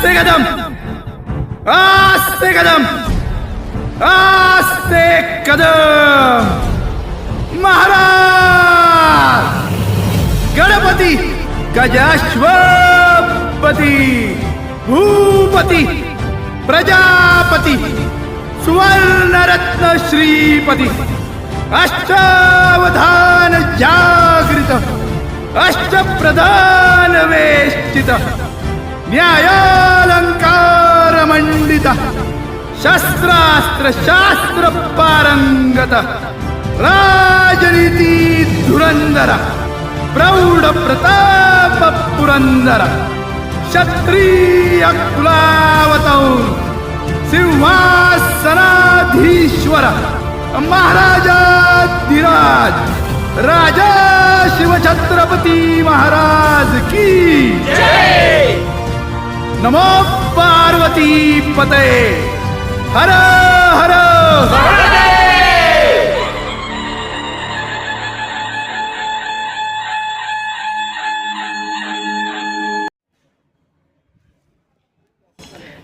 आस्ते कदम. आस्ते कदम. आस्ते कदम. महाराज. गणपती गजाश्वपती. भूपती प्रजापती. सुवर्णरत्न श्रीपती. अष्टावधान जागृत. अष्टप्रधान वेष्टित. न्यायालङ्कार मंडित शस्त्रास्त्र शास्त्र पारंगत राजनीती धुरंदर प्रौढ प्रताप क्षत्रिय कुलावतौ सिंहासनाधीश्वर महाराजाधिराज राजा शिवछत्रपती महाराज की नमो पार्वती पते हर हर।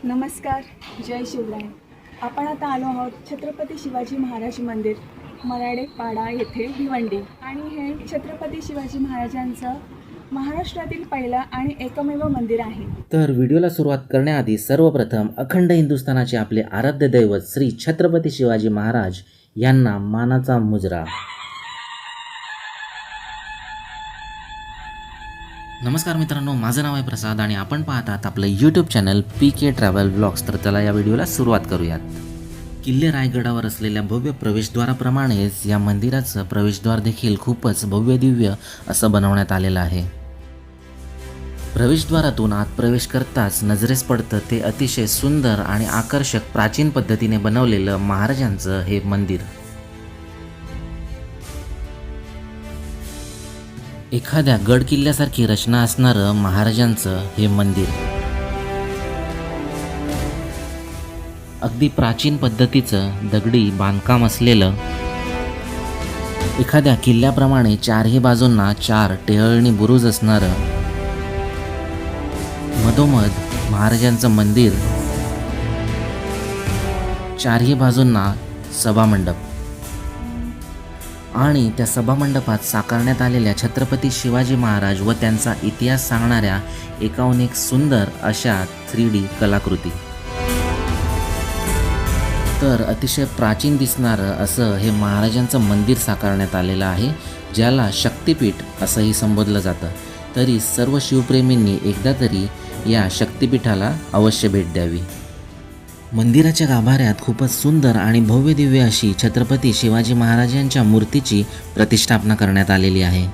नमस्कार जय शिवराय. आपण आता आलो आहोत छत्रपती शिवाजी महाराज मंदिर मराडे पाडा येथे भिवंडी. आणि हे छत्रपती शिवाजी महाराजांचं महाराष्ट्रातील पहिला आणि एकमेव मंदिर आहे. तर व्हिडिओला सुरुवात करण्याआधी सर्वप्रथम अखंड हिंदुस्थानाचे आपले आराध्य दैवत श्री छत्रपती शिवाजी महाराज यांना मानाचा मुजरा. नमस्कार मित्रांनो माझं नाव आहे प्रसाद आणि आपण पाहतात आपलं YouTube channel P K travel blogs तर त्याला या व्हिडिओला सुरुवात करूयात. किल्ले रायगडावर असलेल्या भव्य प्रवेशद्वाराप्रमाणेच या मंदिराचं प्रवेशद्वार देखील खूपच भव्य दिव्य असं बनवण्यात आलेलं आहे. प्रवेशद्वारातून आत प्रवेश करताच नजरेस पडतं ते अतिशय सुंदर आणि आकर्षक प्राचीन पद्धतीने बनवलेलं महाराजांचं हे मंदिर. एखाद्या गड किल्ल्यासारखी रचना असणारं महाराजांचं हे मंदिर. अगदी प्राचीन पद्धतीचं दगडी बांधकाम असलेलं एखाद्या किल्ल्याप्रमाणे चारही बाजूंना चार टेहळणी बुरुज असणारं मधोमध महाराजांचं मंदिर चारही बाजूंना सभामंडप. आणि त्या सभामंडपात साकारण्यात आलेल्या छत्रपती शिवाजी महाराज व त्यांचा इतिहास सांगणाऱ्या एकाहून एक सुंदर अशा थ्री डी कलाकृती. तर अतिशय प्राचीन दिसणारं असं हे महाराजांचं मंदिर साकारण्यात आलेलं आहे ज्याला शक्तिपीठ असंही संबोधलं जातं. तरी सर्व शिवप्रेमींनी एकदा तरी या शक्तिपीठाला अवश्य भेट द्यावी. मंदिराच्या गाभाऱ्यात खूपच सुंदर आणि भव्य दिव्य अशी छत्रपती शिवाजी महाराजांच्या मूर्तीची प्रतिष्ठापना करण्यात आलेली आहे.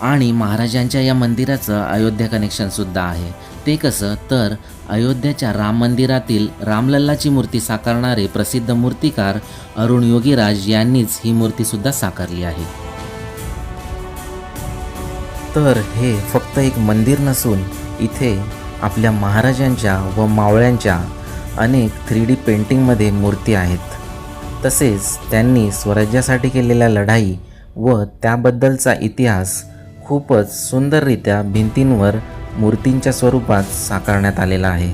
आणि महाराजांच्या या मंदिराचं अयोध्या कनेक्शनसुद्धा आहे. ते कसं तर अयोध्याच्या राम मंदिरातील रामलल्लाची मूर्ती साकारणारे प्रसिद्ध मूर्तिकार अरुण योगीराज यांनीच ही मूर्तीसुद्धा साकारली आहे. तर हे फक्त एक मंदिर नसून इथे आपल्या महाराजांच्या व मावळ्यांच्या अनेक थ्री डी पेंटिंगमध्ये मूर्ती आहेत. तसेच त्यांनी स्वराज्यासाठी केलेल्या लढाई व त्याबद्दलचा इतिहास खूपच सुंदररित्या भिंतींवर मूर्तींच्या स्वरूपात साकारण्यात आलेला आहे.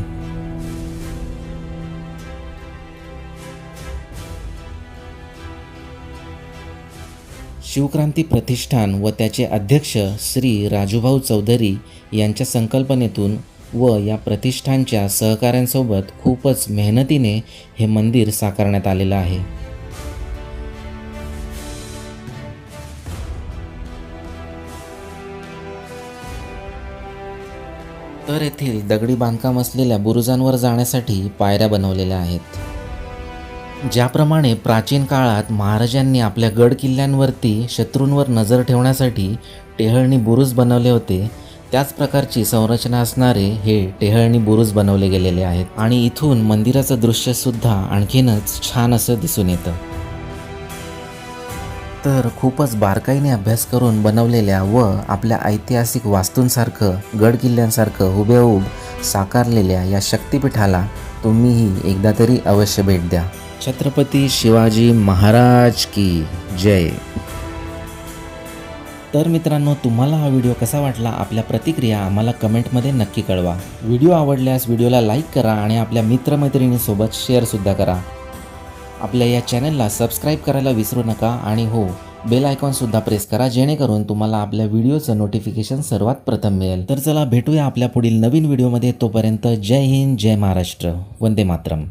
शिवक्रांती प्रतिष्ठान व त्याचे अध्यक्ष श्री राजूभाऊ चौधरी यांच्या संकल्पनेतून व या प्रतिष्ठानच्या सहकाऱ्यांसोबत खूपच मेहनतीने हे मंदिर साकारण्यात आलेलं आहे. तर येथील दगडी बांधकाम असलेल्या बुरुजांवर जाण्यासाठी पायऱ्या बनवलेल्या आहेत. ज्याप्रमाणे प्राचीन काळात महाराजांनी आपल्या गड किल्ल्यांवरती शत्रूंवर नजर ठेवण्यासाठी टेहळणी बुरुज बनवले होते त्याच प्रकारची संरचना असणारे हे टेहळणी बुरुज बनवले गेलेले आहेत. आणि इथून मंदिराचं दृश्यसुद्धा आणखीनच छान असं दिसून येतं. तर खूपच बारकाईने अभ्यास करून बनवलेल्या व आपल्या ऐतिहासिक वास्तूंसारखं गड किल्ल्यांसारखं हुबेहूब साकारलेल्या या शक्तिपीठाला तुम्हीही एकदा तरी अवश्य भेट द्या. छत्रपती शिवाजी महाराज की जय. तर मित्रांनो तुम्हाला हा व्हिडिओ कसा वाटला? आपल्या प्रतिक्रिया आम्हाला कमेंटमध्ये नक्की कळवा. व्हिडिओ आवडल्यास व्हिडिओला लाईक करा आणि आपल्या मित्रमैत्रिणीसोबत शेअरसुद्धा करा. आपल्या या चॅनलला सबस्क्राईब करायला विसरू नका आणि हो बेल आयकॉनसुद्धा प्रेस करा जेणेकरून तुम्हाला आपल्या व्हिडिओचं नोटिफिकेशन सर्वात प्रथम मिळेल. तर चला भेटूया आपल्या पुढील नवीन व्हिडिओमध्ये. तोपर्यंत जय हिंद जय महाराष्ट्र. वंदे मातरम.